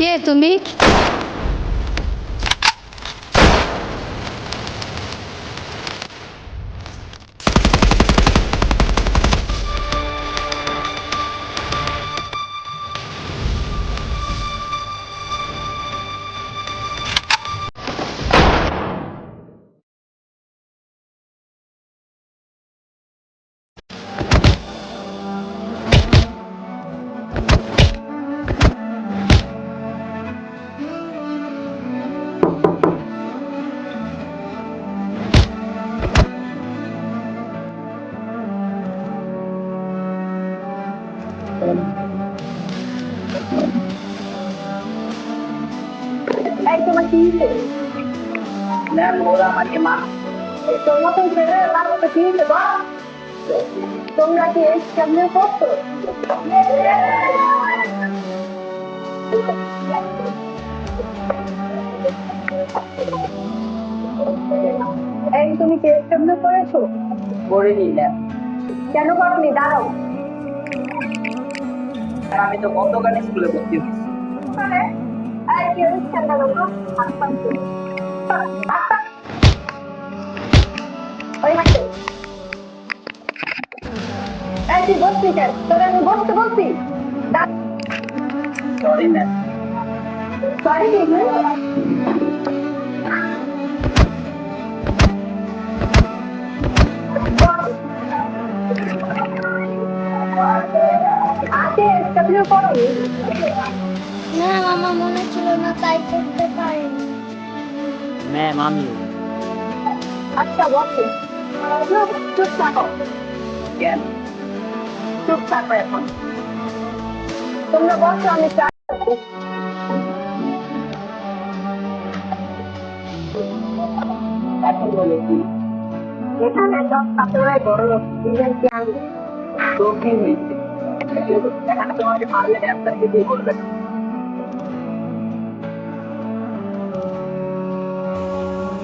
কে তুমি? এই তোমার কি ম্যাম ওরা আমাকে মা এই তোর ছেলে তার কি হয়েছে তোমরা কি এই কেমনে করছ এই তুমি কে কেমনে করেছ ম্যাম। কেন করনি দাঁড়াও। আমি তো গতকাল স্কুলে ভর্তি হয়েছি। তুই বসবি কেন? তোর আমি বসতে বলছি। সরি ম্যাম সরি না আমার মনে ছিল না তাই করতে পারিনি। ম্যাম আমিও আচ্ছা বসো। চুপ থাকো। চুপ থাকো এখন। তোমরা বসো আমি চা এখন বড় হয়েছে তোমাকে ডাক্তারকে দিয়ে বলবে না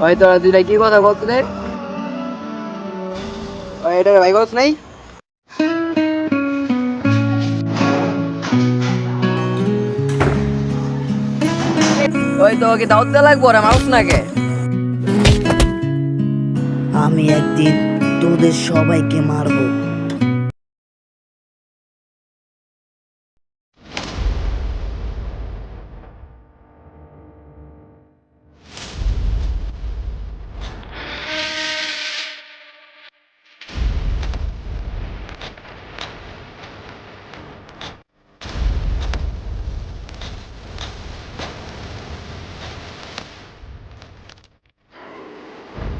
ওই তোরা দুইটা কি কথা বলতো রে? ওই এটা ভাই গছ নাই? ওই তো ওকে দাওয়াত দেওয়া লাগবো রে মানুষ নাকে আমি একদিন তোদের সবাইকে মারবো।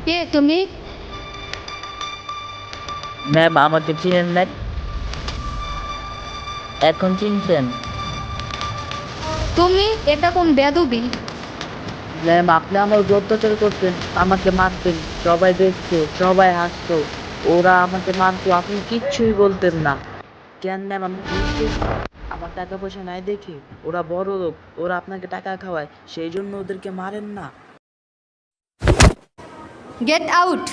কে তুমি? ম্যাম আমাকে চিনেন না এখন চিনছেন? তুমি? এটা কোন বেদবি? ম্যাম আপনি আমার অত্যাচার করতেন আমাকে মারতেন। সবাই দেখতো সবাই হাসতো। ওরা আমাকে মারতো আপনি কিচ্ছুই বলতেন না। কেন ম্যাম আমি আমার টাকা পয়সা নাই দেখে। ওরা বড় লোক ওরা আপনাকে টাকা খাওয়ায়। সেই জন্য ওদেরকে মারেন না। Get out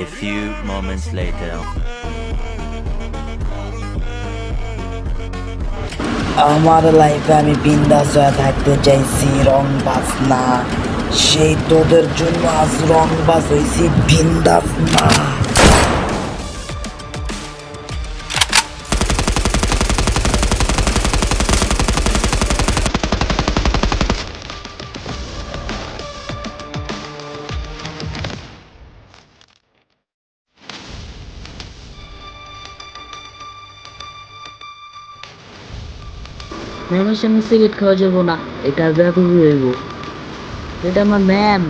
A few moments later. আমার লাইফে আমি বিন্দাস হয়ে থাকতে চাইছি রং বাস না। সেই তোদের জন্য আজ রং বাস হয়েছি বিন্দাস না। ম্যামের সামনে সিগারেট খাওয়া যাব না। এটা ব্যবহার হইব। এটা আমার ম্যাম।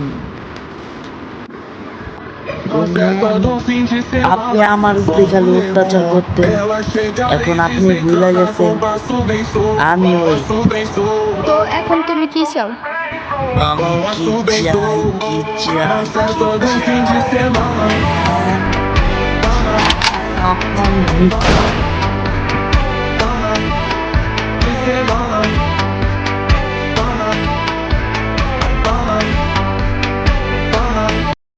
আপনি আমার উপরে খালি অত্যাচার করতেন। এখন আপনি ভুলে গেছেন। আমি ওই তো এখন তুমি কি চাও? কি চাই কি চাই?